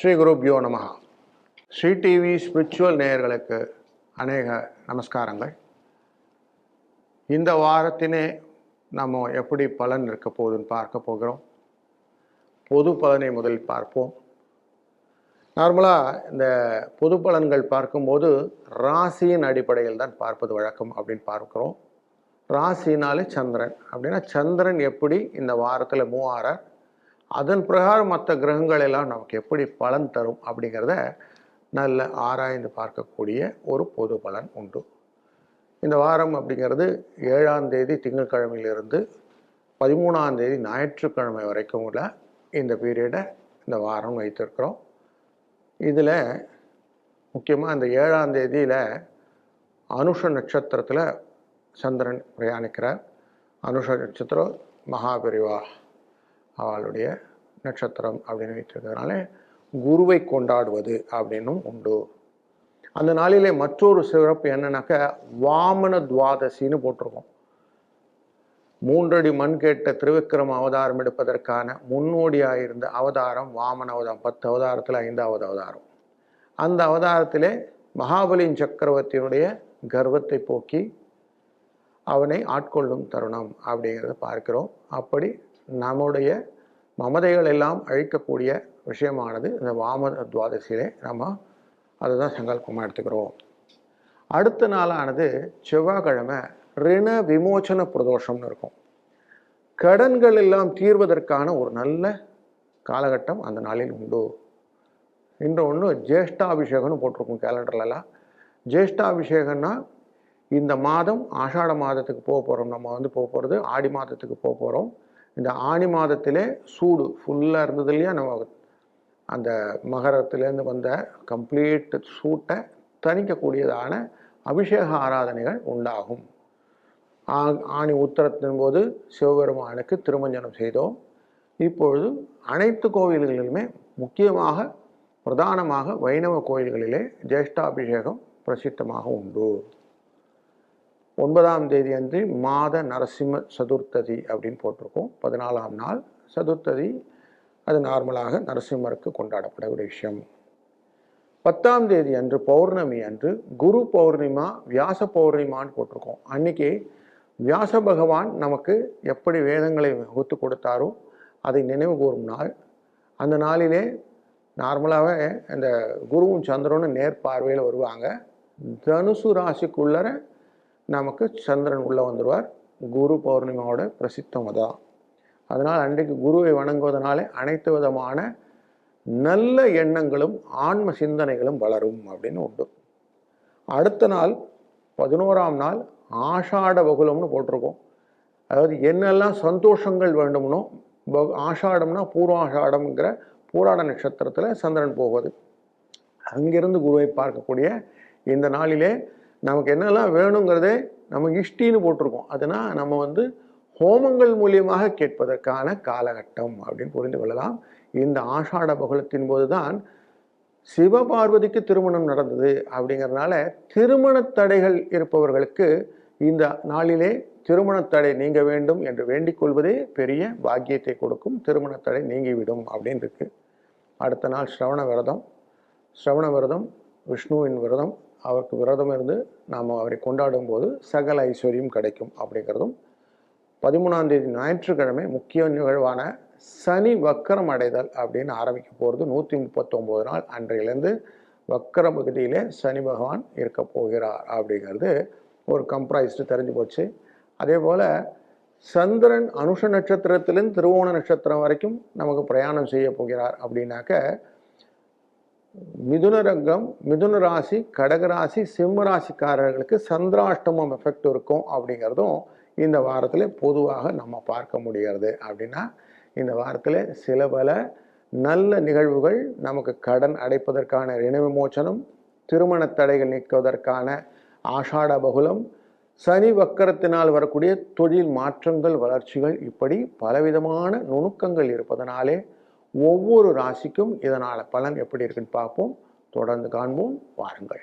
ஸ்ரீ குருப்யோ நமகா Sri TV spiritual நேயர்களுக்கு அநேக நமஸ்காரங்கள். இந்த வாரத்தினே நம்ம எப்படி பலன் இருக்க போகுதுன்னு பார்க்க போகிறோம். பொது பலனை முதலில் பார்ப்போம். நார்மலாக இந்த பொது பலன்கள் பார்க்கும்போது ராசியின் அடிப்படையில் தான் பார்ப்பது வழக்கம் அப்படின்னு பார்க்குறோம். ராசினாலே சந்திரன். அப்படின்னா சந்திரன் எப்படி இந்த வாரத்தில் மூவாரார் அதன் பிரகாரம் மற்ற கிரகங்கள் எல்லாம் நமக்கு எப்படி பலன் தரும் அப்படிங்கிறத நல்ல ஆராய்ந்து பார்க்கக்கூடிய ஒரு பொது பலன் உண்டு. இந்த வாரம் அப்படிங்கிறது ஏழாம் தேதி திங்கட்கிழமையிலிருந்து பதிமூணாம் தேதி ஞாயிற்றுக்கிழமை வரைக்கும் உள்ள இந்த பீரியடை இந்த வாரம் வைத்திருக்கிறோம். இதில் முக்கியமாக இந்த ஏழாம் தேதியில் அனுஷ நட்சத்திரத்தில் சந்திரன் பிரயாணிக்கிறார். அனுஷ நட்சத்திரம் மகாபெரிவா அவளுடைய நட்சத்திரம் அப்படின்னு வைத்திருக்கிறதுனால குருவை கொண்டாடுவது அப்படின்னும் உண்டு. அந்த நாளிலே மற்றொரு சிறப்பு என்னன்னாக்க வாமன துவாதசின்னு போட்டிருக்கோம். மூன்றடி மண் கேட்ட திருவிக்ரம அவதாரம் எடுப்பதற்கான முன்னோடியாக இருந்த அவதாரம் வாமன அவதாரம் பத்து அவதாரத்தில் ஐந்தாவது அவதாரம் அந்த அவதாரத்திலே மகாபலியின் சக்கரவர்த்தியினுடைய கர்வத்தை போக்கி அவனை ஆட்கொள்ளும் தருணம் அப்படிங்கிறத பார்க்கிறோம். அப்படி நம்முடைய மமதைகள் எல்லாம் அழிக்கக்கூடிய விஷயமானது இந்த வாம துவாதசியிலே நம்ம அதை தான் சங்கல்பமாக எடுத்துக்கிறோம். அடுத்த நாளானது செவ்வாய்க்கிழமை ரிண விமோச்சன பிரதோஷம்னு இருக்கும். கடன்கள் எல்லாம் தீர்வதற்கான ஒரு நல்ல காலகட்டம் அந்த நாளில் உண்டு. இன்று ஒன்று ஜேஷ்டாபிஷேகம்னு போட்டிருக்கும் கேலண்டர்லலாம். ஜேஷ்டாபிஷேகம்னா இந்த மாதம் ஆஷாட மாதத்துக்கு போக போகிறோம் நம்ம வந்து போக போகிறது ஆடி மாதத்துக்கு போக போகிறோம் இந்த ஆணி மாதத்திலே சூடு ஃபுல்லாக இருந்தது இல்லையா நம்ம அந்த மகரத்துலேருந்து வந்த கம்ப்ளீட் சூட்டை தணிக்கக்கூடியதான அபிஷேக ஆராதனைகள் உண்டாகும். ஆ- ஆணி உத்தரத்தின் போது சிவபெருமானுக்கு திருமஞ்சனம் செய்தோம். இப்பொழுது அனைத்து கோவில்களிலுமே முக்கியமாக பிரதானமாக வைணவ கோயில்களிலே ஜேஷ்டாபிஷேகம் பிரசித்தமாக உண்டு. ஒன்பதாம் தேதி அன்று மாத நரசிம்ம சதுர்த்ததி அப்படின்னு போட்டிருக்கோம். பதினாலாம் நாள் சதுர்த்ததி. அது நார்மலாக நரசிம்மருக்கு கொண்டாடப்படக்கூடிய விஷயம். பத்தாம் தேதி அன்று பௌர்ணமி அன்று குரு பௌர்ணிமா வியாச பௌர்ணிமான்னு போட்டிருக்கோம். அன்னைக்கு வியாச பகவான் நமக்கு எப்படி வேதங்களை வகுத்து கொடுத்தாரோ அதை நினைவு கூறும் நாள். அந்த நாளிலே நார்மலாகவே இந்த குருவும் சந்திரனும் நேர் பார்வையில் வருவாங்க. தனுசு ராசிக்குள்ளர நமக்கு சந்திரன் உள்ளே வந்துடுவார் குரு பௌர்ணிமாவோட பிரசித்தம் அதான். அதனால் அன்றைக்கு குருவை வணங்குவதனாலே அனைத்து விதமான நல்ல எண்ணங்களும் ஆன்ம சிந்தனைகளும் வளரும் அப்படின்னு உண்டு. அடுத்த நாள் பதினோராம் நாள் ஆஷாட பகுலம்னு போட்டிருக்கோம். அதாவது என்னெல்லாம் சந்தோஷங்கள் வேண்டும்னோ ப- ஆஷாடம்னா பூர்வாஷாடம்ங்கிற பூராட நட்சத்திரத்தில் சந்திரன் போவது அங்கிருந்து குருவை பார்க்கக்கூடிய இந்த நாளிலே நமக்கு என்னெல்லாம் வேணுங்கிறதே நம்ம இஷ்டின்னு போட்டிருக்கோம். அதனால் நம்ம வந்து ஹோமங்கள் மூலியமாக கேட்பதற்கான காலகட்டம் அப்படின்னு புரிந்து கொள்ளலாம். இந்த ஆஷாட பகுலத்தின் போது தான் சிவபார்வதிக்கு திருமணம் நடந்தது அப்படிங்கிறதுனால திருமண தடைகள் இருப்பவர்களுக்கு இந்த நாளிலே திருமண தடை நீங்க வேண்டும் என்று வேண்டிக் கொள்வதே பெரிய பாக்கியத்தை கொடுக்கும். திருமண தடை நீங்கிவிடும் அப்படின்னு இருக்கு. அடுத்த நாள் ஸ்ரவண விரதம். ஸ்ரவண விரதம் விஷ்ணுவின் விரதம் அவருக்கு விரதம் இருந்து நாம் அவரை கொண்டாடும் போது சகல ஐஸ்வர்யம் கிடைக்கும் அப்படிங்கிறதும் பதிமூணாம் தேதி ஞாயிற்றுக்கிழமை முக்கிய நிகழ்வான சனி வக்கரம் அடைதல் அப்படின்னு ஆரம்பிக்க போகிறது நூற்றி முப்பத்தொம்போது நாள் அன்றையிலேருந்து வக்கர பகுதியிலே சனி பகவான் இருக்க போகிறார் அப்படிங்கிறது ஒரு கம்ப்ரைஸ்டு தெரிஞ்சு போச்சு. அதே போல் சந்திரன் அனுஷ நட்சத்திரத்திலிருந்து திருவோண நட்சத்திரம் வரைக்கும் நமக்கு பிரயாணம் செய்ய போகிறார் அப்படின்னாக்க மிதுன ரங்கம் மிதுன ராசி கடக ராசி சிம்ம ராசிக்காரர்களுக்கு சந்திராஷ்டமம் எஃபெக்ட் இருக்கும் அப்படிங்கிறதும் இந்த வாரத்தில் பொதுவாக நம்ம பார்க்க முடிகிறது. அப்படின்னா இந்த வாரத்தில் சில பல நல்ல நிகழ்வுகள் நமக்கு கடன் அடைப்பதற்கான ரிண விமோச்சனம் திருமண தடைகள் நீக்குவதற்கான ஆஷாட பகுலம் சனி வக்கரத்தினால் வரக்கூடிய தொழில் மாற்றங்கள் வளர்ச்சிகள் இப்படி பலவிதமான நுணுக்கங்கள் இருப்பதனாலே ஒவ்வொரு ராசிக்கும் இதனால் பலன் எப்படி இருக்குன்னு பார்ப்போம். தொடர்ந்து காண்போம். வாருங்கள்.